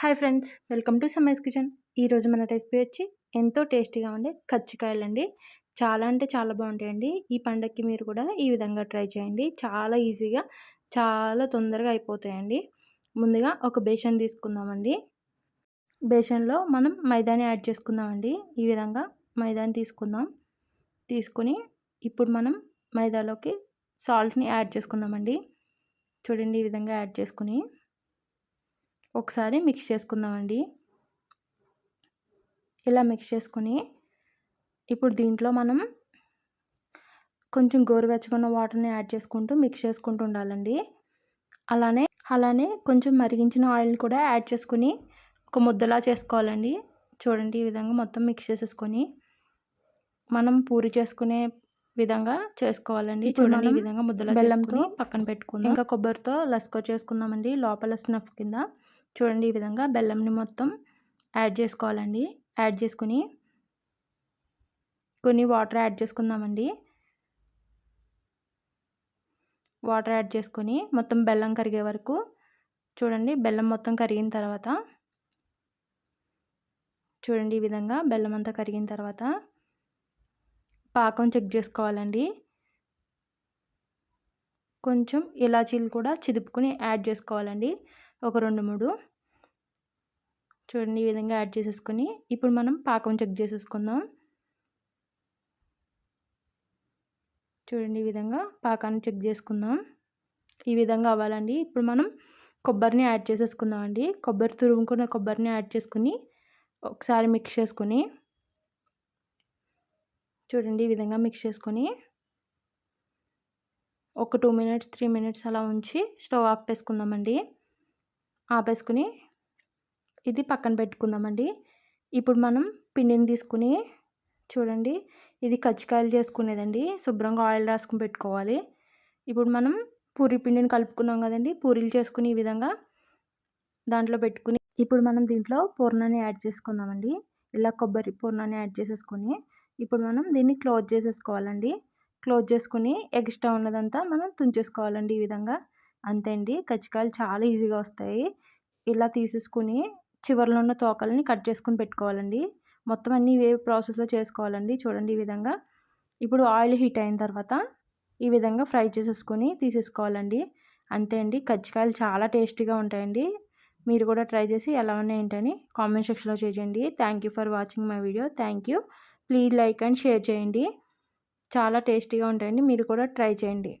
Hi friends welcome to Samaya's kitchen. ఈరోజు మన recipe వచ్చి ఎంతో టేస్టీగా ఉండే కచ్చికాయలండి. చాలా అంటే చాలా బాగుంటాయండి. ఈ పండగకి మీరు కూడా ఈ విధంగా ట్రై చేయండి. చాలా ఈజీగా చాలా తొందరగా అయిపోతాయండి. ముందుగా ఒక బేషన్ తీసుకుందామండి. బేషన్లో మనం మైదాని యాడ్ చేసుకుందామండి. ఈ విధంగా మైదాని తీసుకుందాం. తీసుకుని ఇప్పుడు మనం మైదాలోకి సాల్ట్ని యాడ్ చేసుకుందామండి. చూడండి ఈ విధంగా యాడ్ చేసుకుని ఒకసారి మిక్స్ చేసుకుందామండి. ఇలా మిక్స్ చేసుకుని ఇప్పుడు దీంట్లో మనం కొంచెం గోరువెచ్చకున్న వాటర్ని యాడ్ చేసుకుంటూ మిక్స్ చేసుకుంటూ ఉండాలండి. అలానే అలానే కొంచెం మరిగించిన ఆయిల్ని కూడా యాడ్ చేసుకుని ఒక ముద్దలా చేసుకోవాలండి. చూడండి ఈ విధంగా మొత్తం మిక్స్ చేసేసుకొని మనం పూరి చేసుకునే విధంగా చేసుకోవాలండి. చూడండి ఈ విధంగా ముద్దలా బెల్లంతో పక్కన పెట్టుకుందాం. ఇంకా కొబ్బరితో లస్కో చేసుకుందామండి. లోపల స్నఫ్ కింద. చూడండి ఈ విధంగా బెల్లంని మొత్తం యాడ్ చేసుకోవాలండి. యాడ్ చేసుకుని కొన్ని వాటర్ యాడ్ చేసుకుందామండి. వాటర్ యాడ్ చేసుకొని మొత్తం బెల్లం కరిగే వరకు చూడండి బెల్లం మొత్తం కరిగిన తర్వాత చూడండి ఈ విధంగా బెల్లం అంతా కరిగిన తర్వాత పాకం చెక్ చేసుకోవాలండి. కొంచెం ఇలాచీలు కూడా చిదుపుకుని యాడ్ చేసుకోవాలండి. ఒక రెండు మూడు. చూడండి ఈ విధంగా యాడ్ చేసేసుకొని ఇప్పుడు మనం పాకం చెక్ చేసేసుకుందాం. చూడండి ఈ విధంగా పాకాన్ని చెక్ చేసుకుందాం. ఈ విధంగా అవ్వాలండి. ఇప్పుడు మనం కొబ్బరిని యాడ్ చేసేసుకుందాం అండి కొబ్బరి తురుముకున్న కొబ్బరిని యాడ్ చేసుకుని ఒకసారి మిక్స్ చేసుకొని చూడండి ఈ విధంగా మిక్స్ చేసుకొని ఒక టూ మినిట్స్ త్రీ మినిట్స్ అలా ఉంచి స్టవ్ ఆపేసుకుందామండి ఆపేసుకుని ఇది పక్కన పెట్టుకుందామండి. ఇప్పుడు మనం పిండిని తీసుకుని చూడండి ఇది కజ్జికాయలు చేసుకునేదండి. శుభ్రంగా ఆయిల్ రాసుకుని పెట్టుకోవాలి. ఇప్పుడు మనం పూరి పిండిని కలుపుకున్నాం కదండి పూరీలు చేసుకుని ఈ విధంగా దాంట్లో పెట్టుకుని ఇప్పుడు మనం దీంట్లో పూర్ణాన్ని యాడ్ చేసుకుందామండి. ఇలా కొబ్బరి పూర్ణాన్ని యాడ్ చేసేసుకొని ఇప్పుడు మనం దీన్ని క్లోజ్ చేసేసుకోవాలండి. క్లోజ్ చేసుకుని ఎక్స్ట్రా ఉన్నదంతా మనం తుంచేసుకోవాలండి ఈ విధంగా. అంతే అండి. కజ్జికాయలు చాలా ఈజీగా వస్తాయి. ఇలా తీసేసుకుని చివరిలో ఉన్న తోకల్ని కట్ చేసుకుని పెట్టుకోవాలండి. మొత్తం అన్నీ ఇవే ప్రాసెస్లో చేసుకోవాలండి. చూడండి ఈ విధంగా. ఇప్పుడు ఆయిల్ హీట్ అయిన తర్వాత ఈ విధంగా ఫ్రై చేసేసుకొని తీసేసుకోవాలండి. అంతే అండి. కజ్జికాయలు చాలా టేస్టీగా ఉంటాయండి. మీరు కూడా ట్రై చేసి ఎలా ఉన్నాయంటని కామెంట్ సెక్షన్లో చేయండి. Thank you for watching my video. Thank you. Please like and share చేయండి. చాలా టేస్టీగా ఉంటాయండి. మీరు కూడా ట్రై చేయండి.